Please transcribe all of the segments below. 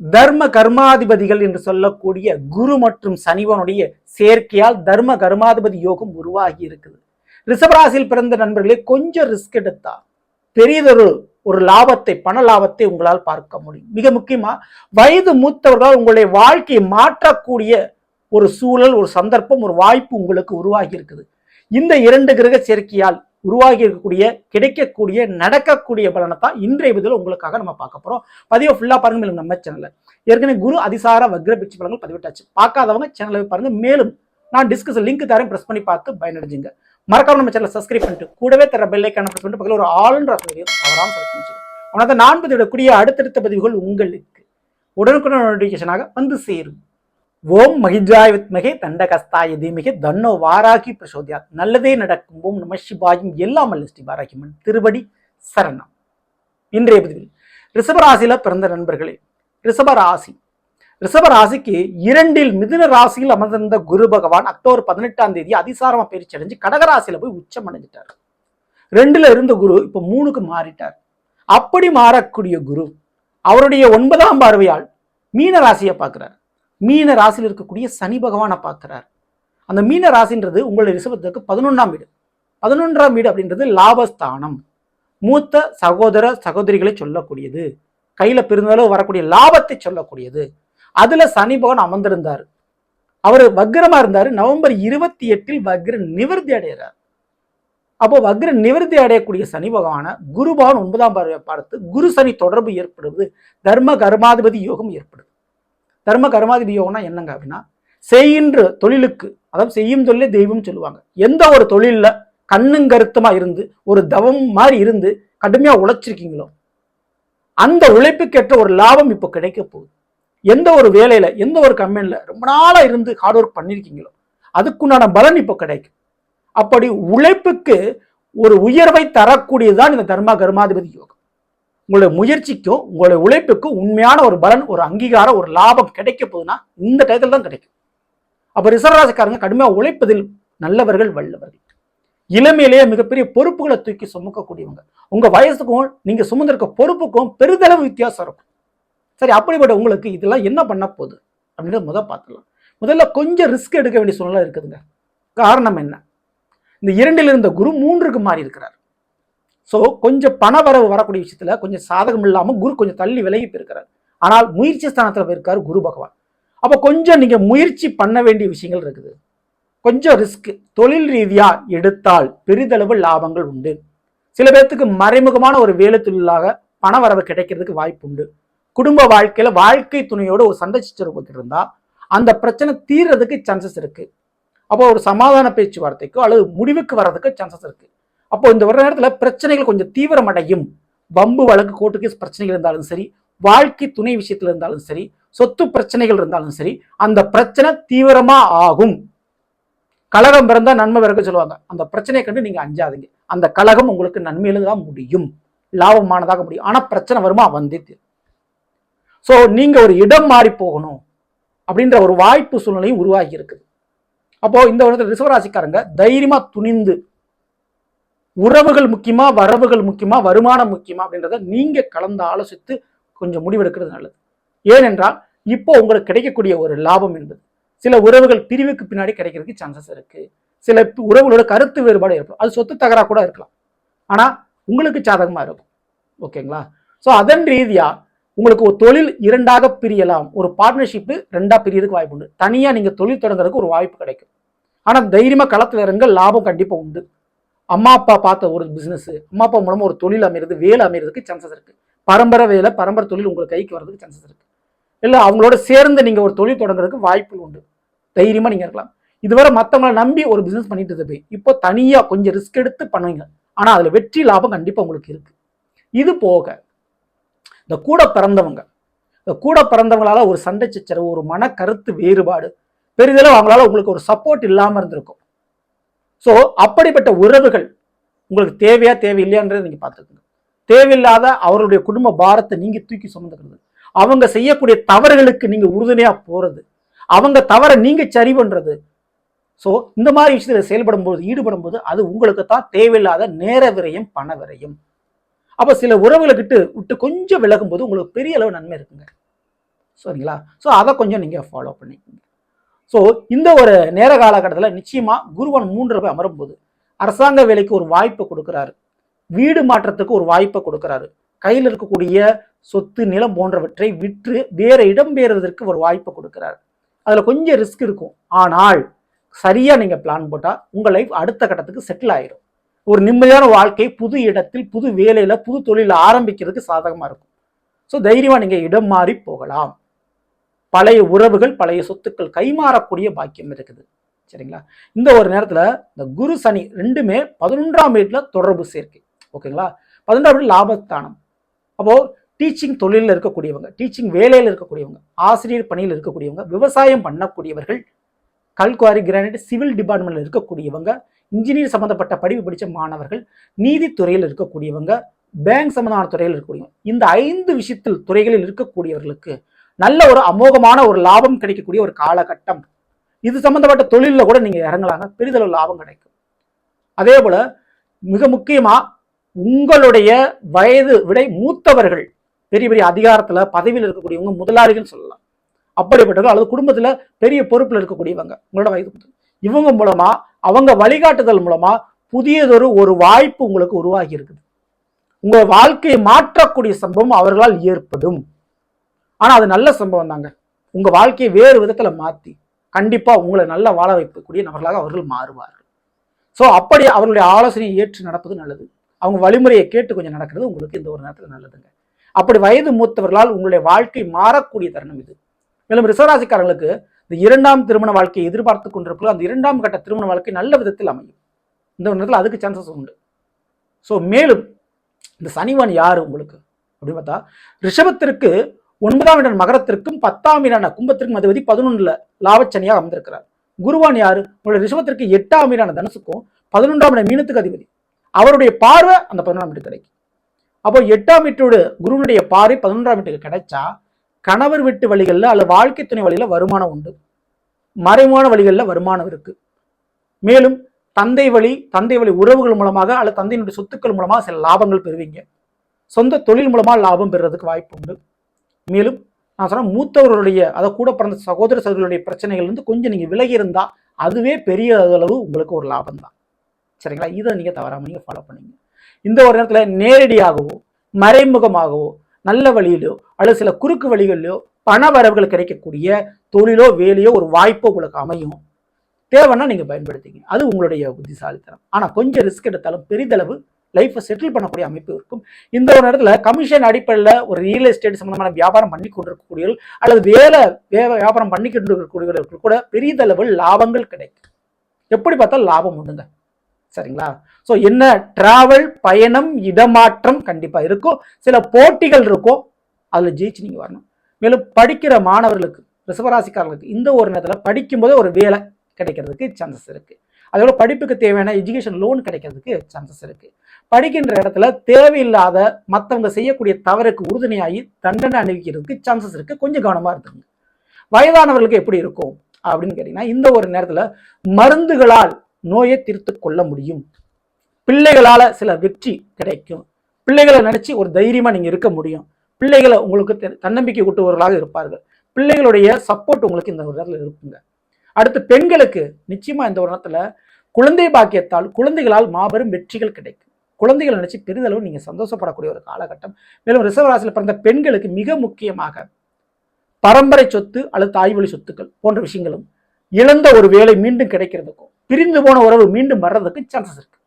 தர்ம கர்மாதிபதிகள் என்று சொல்லக்கூடிய குரு மற்றும் சனிவனுடைய சேர்க்கையால் தர்ம கர்மாதிபதி யோகம் உருவாகி இருக்குது. ரிஷபராசியில் பிறந்த நண்பர்களே கொஞ்சம் ரிஸ்க் எடுத்தா பெரியதொரு ஒரு லாபத்தை பண லாபத்தை உங்களால் பார்க்க முடியும். மிக முக்கியமா வயது மூத்தவர்களால் உங்களுடைய வாழ்க்கையை மாற்றக்கூடிய ஒரு சூழல் ஒரு சந்தர்ப்பம் ஒரு வாய்ப்பு உங்களுக்கு உருவாகி இருக்குது. இந்த இரண்டு கிரக சேர்க்கையால் உருவாகி இருக்கக்கூடிய கிடைக்கக்கூடிய நடக்கக்கூடிய பலனை தான் இன்றைய விதில் உங்களுக்காக நம்ம பார்க்க போகிறோம் பதிவை ஃபுல்லாக பாருங்க மேலும் நம்ம சேனலில் ஏற்கனவே குரு அதிசார வக்ர பிச்சு பலங்கள் பதிவிட்டாச்சு. பார்க்காதவங்க சேனலை பாருங்க. மேலும் நான் டிஸ்கஸ் லிங்க் தரேன் பிரஸ் பண்ணி பார்த்து பயனடைஞ்சுங்க. மறக்காம நம்ம சேனலை சப்ஸ்கிரைப் பண்ணிட்டு கூடவே தர பெல்லைக்கான ப்ரெஸ் பண்ணிட்டு பக்கத்தில் ஒரு ஆளுன்ற சொல்லியும் தவறாம செலுத்தி அவனால் நான் பதிவிடக்கூடிய அடுத்தடுத்த பதிவுகள் உங்களுக்கு உடனுக்குடன் நோட்டிஃபிகேஷனாக வந்து சேரும். ஓம் மகிஜாய வித்மகே தண்டகஸ்தாய தீமிகே தன்னோ வாராகி பிரசோதியா நல்லதே நடக்கும். ஓம் நம சிவாயும். எல்லாம் அல்ல ஸ்ரீ வாராகிமன் திருவடி சரணம். இன்றைய பதிவில் ரிஷபராசியில் பிறந்த நண்பர்களே ரிஷபராசி. ரிஷபராசிக்கு இரண்டில் மிதுன ராசியில் அமர்ந்திருந்த குரு பகவான் அக்டோபர் பதினெட்டாம் தேதி அதிசாரமாக பயிற்சி அடைஞ்சு கடகராசியில போய் உச்சம் அடைஞ்சிட்டார். ரெண்டுல இருந்த குரு இப்போ மூணுக்கு மாறிட்டார். அப்படி மாறக்கூடிய குரு அவருடைய ஒன்பதாம் பார்வையால் மீன ராசியை பார்க்குறாரு. மீன ராசியில் இருக்கக்கூடிய சனி பகவானை பார்க்குறார். அந்த மீன ராசின்றது உங்களுடைய ரிஷபத்துக்கு பதினொன்றாம் வீடு. பதினொன்றாம் வீடு அப்படின்றது லாபஸ்தானம். மூத்த சகோதர சகோதரிகளை சொல்லக்கூடியது. கையில பெருந்தளவு வரக்கூடிய லாபத்தை சொல்லக்கூடியது. அதுல சனி பகவான் அமர்ந்திருந்தார். அவர் வக்ரமாக இருந்தாரு. நவம்பர் இருபத்தி எட்டில் வக்ர நிவர்த்தி அடைகிறார். அப்போ வக்ர நிவர்த்தி அடையக்கூடிய சனி பகவான குருபவன் ஒன்பதாம் பார்வையை பார்த்து குரு சனி தொடர்பு ஏற்படுவது தர்ம கர்மாதிபதி யோகம் ஏற்படுது. தர்ம கர்மாதி வியோகம்னா என்னங்க அப்படின்னா செய்கின்ற தொழிலுக்கு அதாவது செய்யும் தொழிலே தெய்வம் சொல்லுவாங்க. எந்த ஒரு தொழிலில் கண்ணும் கருத்துமா இருந்து ஒரு தவம் மாதிரி இருந்து கடுமையாக உழைச்சிருக்கீங்களோ அந்த உழைப்புக்கேற்ற ஒரு லாபம் இப்போ கிடைக்க போகுது. எந்த ஒரு வேலையில் எந்த ஒரு கம்பெனியில் ரொம்ப நாளாக இருந்து ஹார்ட் ஒர்க் பண்ணியிருக்கீங்களோ அதுக்குண்டான பலன் இப்போ கிடைக்கும். அப்படி உழைப்புக்கு ஒரு உயர்வை தரக்கூடியதுதான் இந்த தர்மா கர்மாதிபதி யோகம். உங்களுடைய முயற்சிக்கும் உங்களுடைய உழைப்புக்கும் உண்மையான ஒரு பலன் ஒரு அங்கீகாரம் ஒரு லாபம் கிடைக்க போகுதுன்னா இந்த டயத்தில் தான் கிடைக்கும். அப்ப ரிசர்வராசிக்காரங்க கடுமையாக உழைப்பதில் நல்லவர்கள் வல்லவர்கள். இளமையிலேயே மிகப்பெரிய பொறுப்புகளை தூக்கி சுமக்கக்கூடியவங்க. உங்க வயசுக்கும் நீங்க சுமந்திருக்க பொறுப்புக்கும் பெரிதளவு வித்தியாசம் இருக்கும். சரி அப்படிப்பட்ட உங்களுக்கு இதெல்லாம் என்ன பண்ண போகுது? அப்படின்றத முதல் பார்த்துடலாம். முதல்ல கொஞ்சம் ரிஸ்க் எடுக்க வேண்டிய சூழ்நிலை இருக்குதுங்க. காரணம் என்ன? இந்த இரண்டில் இருந்த குரு மூன்றுக்கு மாறி இருக்கிறார் ஸோ கொஞ்சம் பண வரவு வரக்கூடிய விஷயத்தில் கொஞ்சம் சாதகம் இல்லாமல் குரு கொஞ்சம் தள்ளி விலகி போயிருக்கிறார். ஆனால் முயற்சி ஸ்தானத்தில் போயிருக்காரு குரு பகவான். அப்போ கொஞ்சம் நீங்கள் முயற்சி பண்ண வேண்டிய விஷயங்கள் இருக்குது. கொஞ்சம் ரிஸ்க் தொழில் ரீதியாக எடுத்தால் பெரிதளவு லாபங்கள் உண்டு. சில பேர்த்துக்கு மறைமுகமான ஒரு வேலை தொழிலாக பண வரவு கிடைக்கிறதுக்கு வாய்ப்பு உண்டு. குடும்ப வாழ்க்கையில் வாழ்க்கை துணையோட ஒரு சண்டை சச்சரவு இருந்தா அந்த பிரச்சனை தீர்றதுக்கு சான்சஸ் இருக்கு. அப்போ ஒரு சமாதான பேச்சுவார்த்தைக்கோ அல்லது முடிவுக்கு வர்றதுக்கு சான்சஸ் இருக்கு. அப்போ இந்த வர நேரத்தில் பிரச்சனைகள் கொஞ்சம் தீவிரமடையும். பம்பு வழக்கு கோர்ட்டு கேஸ் பிரச்சனைகள் இருந்தாலும் சரி வாழ்க்கை துணை விஷயத்தில் இருந்தாலும் சரி சொத்து பிரச்சனைகள் இருந்தாலும் சரி அந்த பிரச்சனை தீவிரமா ஆகும். கலகம் பிறந்தா நன்மை பிறகு சொல்லுவாங்க. அந்த பிரச்சனையை கண்டு நீங்க அஞ்சாதீங்க. அந்த கலகம் உங்களுக்கு நன்மையில தான் முடியும். லாபமானதாக முடியும். ஆனா பிரச்சனை வருமா? வந்தே ஸோ நீங்க ஒரு இடம் மாறி போகணும் அப்படின்ற ஒரு வாய்ப்பு சூழ்நிலையும் உருவாகி இருக்குது. அப்போ இந்த வருடத்தில் ரிசவராசிக்காரங்க தைரியமா துணிந்து உறவுகள் முக்கியமா வரவுகள் முக்கியமா வருமானம் முக்கியமா அப்படின்றத நீங்க கலந்து ஆலோசித்து கொஞ்சம் முடிவெடுக்கிறது நல்லது. ஏனென்றால் இப்போ உங்களுக்கு கிடைக்கக்கூடிய ஒரு லாபம் என்பது சில உறவுகள் பிரிவுக்கு பின்னாடி கிடைக்கிறதுக்கு சான்சஸ் இருக்கு. சில உறவுகளோட கருத்து வேறுபாடு ஏற்படும். அது சொத்து தகரா கூட இருக்கலாம். ஆனா உங்களுக்கு சாதகமா இருக்கும். ஓகேங்களா? ஸோ அதன் ரீதியா உங்களுக்கு ஒரு தொழில் இரண்டாக பிரியலாம். ஒரு பார்ட்னர்ஷிப்பு ரெண்டா பிரியறதுக்கு வாய்ப்பு உண்டு. தனியா நீங்க தொழில் தொடங்குறதுக்கு ஒரு வாய்ப்பு கிடைக்கும். ஆனா தைரியமா களத்துல வேறுங்க லாபம் கண்டிப்பா உண்டு. அம்மா அப்பா பார்த்த ஒரு பிஸ்னஸ் அம்மா அப்பா மூலமாக ஒரு தொழில் அமைகிறது வேலை அமைகிறதுக்கு சான்சஸ் இருக்குது பரம்பரை வேலை பரம்பரை தொழில் உங்களுக்கு கைக்கு வர்றதுக்கு சான்சஸ் இருக்குது இல்லை அவங்களோட சேர்ந்து நீங்கள் ஒரு தொழில் தொடங்குறதுக்கு வாய்ப்புகள் உண்டு. தைரியமாக நீங்கள் இருக்கலாம். இதுவரை மற்றவங்கள நம்பி ஒரு பிஸ்னஸ் பண்ணிட்டு போய் இப்போ தனியாக கொஞ்சம் ரிஸ்க் எடுத்து பண்ணுவீங்க. ஆனால் அதில் வெற்றி லாபம் கண்டிப்பாக உங்களுக்கு இருக்குது இது போக இந்த கூட பிறந்தவங்க இந்த கூட பிறந்தவங்களால ஒரு சண்டை சச்சரவு ஒரு மன கருத்து வேறுபாடு பெரிதளவு அவங்களால உங்களுக்கு ஒரு சப்போர்ட் இல்லாமல் இருந்திருக்கும். ஸோ அப்படிப்பட்ட உறவுகள் உங்களுக்கு தேவையா தேவையில்லையான்றதை நீங்கள் பார்த்துக்கணும் தேவையில்லாத அவருடைய குடும்ப பாரத்தை நீங்கள் தூக்கி சுமந்துக்கிறது. அவங்க செய்யக்கூடிய தவறுகளுக்கு நீங்கள் உறுதுணையாக போகிறது அவங்க தவறை நீங்கள் சரி பண்ணுறது ஸோ இந்த மாதிரி விஷயத்தில் செயல்படும் போது ஈடுபடும் போது அது உங்களுக்கு தான் தேவையில்லாத நேர விரயம் பண விரயம். அப்போ சில உறவுகளை விட்டு விட்டு கொஞ்சம் விலகும் போது உங்களுக்கு பெரிய அளவு நன்மை இருக்குங்க. சரிங்களா? ஸோ அதை கொஞ்சம் நீங்கள் ஃபாலோ பண்ணிக்கோங்க. ஸோ இந்த ஒரு நேர காலகட்டத்தில் நிச்சயமாக குருவன் மூன்று போய் அமரும்போது அரசாங்க வேலைக்கு ஒரு வாய்ப்பு கொடுக்குறாரு. வீடு மாற்றத்துக்கு ஒரு வாய்ப்பை கொடுக்குறாரு. கையில் இருக்கக்கூடிய சொத்து நிலம் போன்றவற்றை விற்று வேற இடம் பெயர்வதற்கு ஒரு வாய்ப்பை கொடுக்குறாரு. அதில் கொஞ்சம் ரிஸ்க் இருக்கும். ஆனால் சரியாக நீங்கள் பிளான் போட்டால் உங்கள் லைஃப் அடுத்த கட்டத்துக்கு செட்டில் ஆயிரும். ஒரு நிம்மதியான வாழ்க்கை புது இடத்தில் புது வேலையில் புது தொழிலில் ஆரம்பிக்கிறதுக்கு சாதகமாக இருக்கும். ஸோ தைரியமாக நீங்கள் இடம் மாறி போகலாம். பழைய உறவுகள் பழைய சொத்துக்கள் கைமாறக்கூடிய பாக்கியம் இருக்குது. சரிங்களா? இந்த ஒரு நேரத்தில் இந்த குரு சனி ரெண்டுமே பதினொன்றாம் வீட்டில் தொடர்பு சேர்க்கை. ஓகேங்களா? பதினொன்றாம் வீடு லாபஸ்தானம். அப்போது டீச்சிங் தொழிலில் இருக்கக்கூடியவங்க டீச்சிங் வேலையில் இருக்கக்கூடியவங்க ஆசிரியர் பணியில் இருக்கக்கூடியவங்க விவசாயம் பண்ணக்கூடியவர்கள் கல்குவாரி கிரானைட் சிவில் டிபார்ட்மெண்ட்ல இருக்கக்கூடியவங்க இன்ஜினியர் சம்பந்தப்பட்ட படிப்பு படித்த மாணவர்கள் நீதித்துறையில் இருக்கக்கூடியவங்க பேங்க் சம்பந்தமான துறையில் இருக்கக்கூடியவங்க இந்த ஐந்து விஷயத்தில் துறைகளில் இருக்கக்கூடியவர்களுக்கு நல்ல ஒரு அமோகமான ஒரு லாபம் கிடைக்கக்கூடிய ஒரு காலகட்டம். இது சம்பந்தப்பட்ட தொழிலில் கூட நீங்கள் இறங்கலாங்க. பெரிதளவு லாபம் கிடைக்கும். அதே போல் மிக முக்கியமாக உங்களுடைய வயது விட மூத்தவர்கள் பெரிய பெரிய அதிகாரத்தில் பதவியில் இருக்கக்கூடியவங்க முதலாளிகள் சொல்லலாம். அப்படிப்பட்டவர்கள் அல்லது குடும்பத்தில் பெரிய பொறுப்பில் இருக்கக்கூடியவங்க உங்களோட வயது இவங்க மூலமாக அவங்க வழிகாட்டுதல் மூலமாக புதியதொரு ஒரு வாய்ப்பு உங்களுக்கு உருவாகி இருக்குது. உங்கள் வாழ்க்கையை மாற்றக்கூடிய சம்பவம் அவர்களால் ஏற்படும். ஆனால் அது நல்ல சம்பவம் தாங்க. உங்கள் வாழ்க்கையை வேறு விதத்தில் மாற்றி கண்டிப்பாக உங்களை நல்ல வாழ வைக்கக்கூடிய நபர்களாக அவர்கள் மாறுவார்கள். ஸோ அப்படி அவர்களுடைய ஆலோசனையை ஏற்று நடப்பது நல்லது. அவங்க வழிமுறையை கேட்டு கொஞ்சம் நடக்கிறது உங்களுக்கு இந்த ஒரு நேரத்தில் நல்லதுங்க. அப்படி வயது மூத்தவர்களால் உங்களுடைய வாழ்க்கை மாறக்கூடிய தருணம் இது. மேலும் ரிசவராசிக்காரர்களுக்கு இந்த இரண்டாம் திருமண வாழ்க்கையை எதிர்பார்த்து கொண்டிருப்போம் அந்த இரண்டாம் கட்ட திருமண வாழ்க்கை நல்ல விதத்தில் அமையும். இந்த ஒரு நேரத்தில் அதுக்கு சான்சஸ் உண்டு. ஸோ மேலும் இந்த சனிவான் யார் உங்களுக்கு? அப்படின்னு பார்த்தா ரிஷபத்திற்கு ஒன்பதாம் இடம் மகரத்திற்கும் பத்தாம் இடான கும்பத்திற்கும் அதிபதி பதினொன்றுல லாபச்சனியாக அமர்ந்திருக்கிறார். குருவான் யாரு? உங்களுடைய ரிஷபத்திற்கு எட்டாம் இடான தனுசுக்கும் பதினொன்றாம் இட மீனத்துக்கு அதிபதி. அவருடைய பார்வை அந்த பதினொன்றாம் வீட்டுக்கு கிடைக்கும். அப்போ எட்டாம் வீட்டோட குருவனுடைய பார்வை பதினொன்றாம் வீட்டுக்கு கிடைச்சா கணவர் வீட்டு வழிகளில் அல்லது வாழ்க்கை துணை வழியில் வருமானம் உண்டு. மறைமான வழிகளில் வருமானம் இருக்கு. மேலும் தந்தை வழி தந்தை வழி உறவுகள் மூலமாக அல்லது தந்தையினுடைய சொத்துக்கள் மூலமாக சில லாபங்கள் பெறுவீங்க. சொந்த தொழில் மூலமாக லாபம் பெறுறதுக்கு வாய்ப்பு உண்டு. மேலும் நான் சொன்ன மூத்தவர்களுடைய அதை கூட பிறந்த சகோதர சகோதரர்களுடைய பிரச்சனைகள் வந்து கொஞ்சம் நீங்கள் விலகி இருந்தால் அதுவே பெரிய அளவு உங்களுக்கு ஒரு லாபம் தான். சரிங்களா? இதை நீங்கள் தவறாமல் நீங்கள் ஃபாலோ பண்ணுங்க. இந்த ஒரு நேரத்தில் நேரடியாகவோ மறைமுகமாகவோ நல்ல வழியிலோ அல்லது சில குறுக்கு வழிகளிலோ பண வரவுகள் கிடைக்கக்கூடிய தொழிலோ வேலையோ ஒரு வாய்ப்போ உங்களுக்கு அமையும். தேவைன்னா நீங்கள் பயன்படுத்திங்க அது உங்களுடைய புத்திசாலித்தனம். ஆனால் கொஞ்சம் ரிஸ்க் எடுத்தாலும் பெரிதளவு லைஃப்பை செட்டில் பண்ணக்கூடிய அமைப்பு இருக்கும். இந்த ஒரு இடத்துல கமிஷன் அடிப்படையில் ஒரு ரியல் எஸ்டேட் சம்மந்தமான வியாபாரம் பண்ணி கொண்டிருக்கக்கூடியவர்கள் அல்லது வேலை வே- வியாபாரம் பண்ணி கொண்டிருக்கக்கூடியவர்களுக்கு கூட பெரிதளவு லாபங்கள் கிடைக்கும். எப்படி பார்த்தாலும் லாபம் உண்டுங்க. சரிங்களா? ஸோ என்ன? டிராவல் பயணம் இடமாற்றம் கண்டிப்பாக இருக்கும். சில போட்டிகள் இருக்கும். அதில் ஜெயிச்சு நீங்கள் வரணும். மேலும் படிக்கிற மாணவர்களுக்கு ரிசவராசிக்காரர்களுக்கு இந்த ஒரு நேரத்தில் படிக்கும்போதே ஒரு வேலை கிடைக்கிறதுக்கு சான்சஸ் இருக்குது அதோட படிப்புக்கு தேவையான எஜுகேஷன் லோன் கிடைக்கிறதுக்கு சான்சஸ் இருக்கு. படிக்கின்ற இடத்துல தேவையில்லாத மற்றவங்க செய்யக்கூடிய தவறுக்கு உறுதுணையாகி தண்டனை அணிவிக்கிறதுக்கு சான்சஸ் இருக்கு. கொஞ்சம் கவனமா இருக்குங்க வயதானவர்களுக்கு எப்படி இருக்கும் அப்படின்னு கேட்டீங்கன்னா இந்த ஒரு நேரத்துல மருந்துகளால் நோயை தீர்த்து கொள்ள முடியும். பிள்ளைகளால சில வெற்றி கிடைக்கும். பிள்ளைகளை நினைச்சு ஒரு தைரியமா நீங்க இருக்க முடியும். பிள்ளைகளை உங்களுக்கு தெ- தன்னம்பிக்கை கூட்டுவர்களாக இருப்பார்கள். பிள்ளைகளுடைய சப்போர்ட் உங்களுக்கு இந்த ஒரு நேரத்தில் இருக்குங்க. அடுத்து பெண்களுக்கு நிச்சயமாக இந்த வருடத்தில் குழந்தை பாக்கியத்தால் குழந்தைகளால் மாபெரும் வெற்றிகள் கிடைக்கும். குழந்தைகளை நினச்சி பெரிதளவு நீங்கள் சந்தோஷப்படக்கூடிய ஒரு காலகட்டம். மேலும் ரிசர்வராசியில் பிறந்த பெண்களுக்கு மிக முக்கியமாக பரம்பரை சொத்து அல்லது தாய்வழி சொத்துக்கள் போன்ற விஷயங்களும் இழந்த ஒரு வேலை மீண்டும் கிடைக்கிறதுக்கும் பிரிந்து போன உறவு மீண்டும் வர்றதுக்கு சான்சஸ் இருக்கு.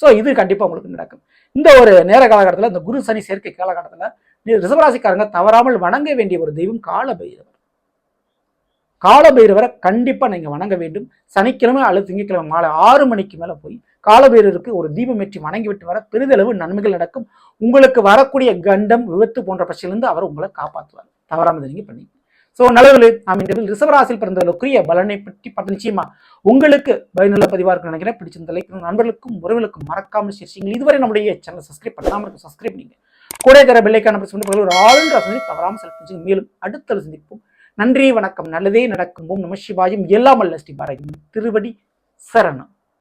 ஸோ இது கண்டிப்பாக உங்களுக்கு நடக்கும். இந்த ஒரு நேர காலகட்டத்தில் இந்த குரு சனி சேர்க்கை காலகட்டத்தில் ரிசவராசிக்காரங்க தவறாமல் வணங்க வேண்டிய ஒரு தெய்வம் கால பைரவர் காலபைரவரை கண்டிப்பாக நீங்கள் வணங்க வேண்டும். சனிக்கிழமை அல்லது திங்கக்கிழமை மாலை ஆறு மணிக்கு மேலே போய் காலபைரவருக்கு ஒரு தீபம் ஏற்றி வணங்கி விட்டு வர பெரிதளவு நன்மைகள் நடக்கும். உங்களுக்கு வரக்கூடிய கண்டம் விபத்து போன்ற பிரச்சனையிலிருந்து அவர் உங்களை காப்பாற்றுவார். தவறாமல் நீங்கள் பண்ணி ஸோ நல்லவர்களே நாம் இந்த ரிசவராசியில் பிறந்தவர்களுக்குரிய பலனை பற்றி பார்த்து நிச்சயமா உங்களுக்கு பயனுள்ள பதிவாக இருக்குன்னு நினைக்கிறேன். பிடிச்சிருந்த லைக் நண்பர்களுக்கும் உறவுகளுக்கும் மறக்காமல் சேர்ச்சிங்கள் இதுவரை நம்முடைய சேனல் சப்ஸ்கிரைப் பண்ணாமல் இருக்கும் சப்ஸ்கிரைப் பண்ணிங்க. கூட தர பெல்லைக்கான பிரச்சனை ஒரு ஆளுன்ற தவறாமல் செலுத்தி மேலும் அடுத்த சந்திப்போம் நன்றி வணக்கம். நல்லதே நடக்கும். ஓம் நம சிவாயும். எல்லாம் அல்ல ஸ்ரீ திருவடி சரணம்.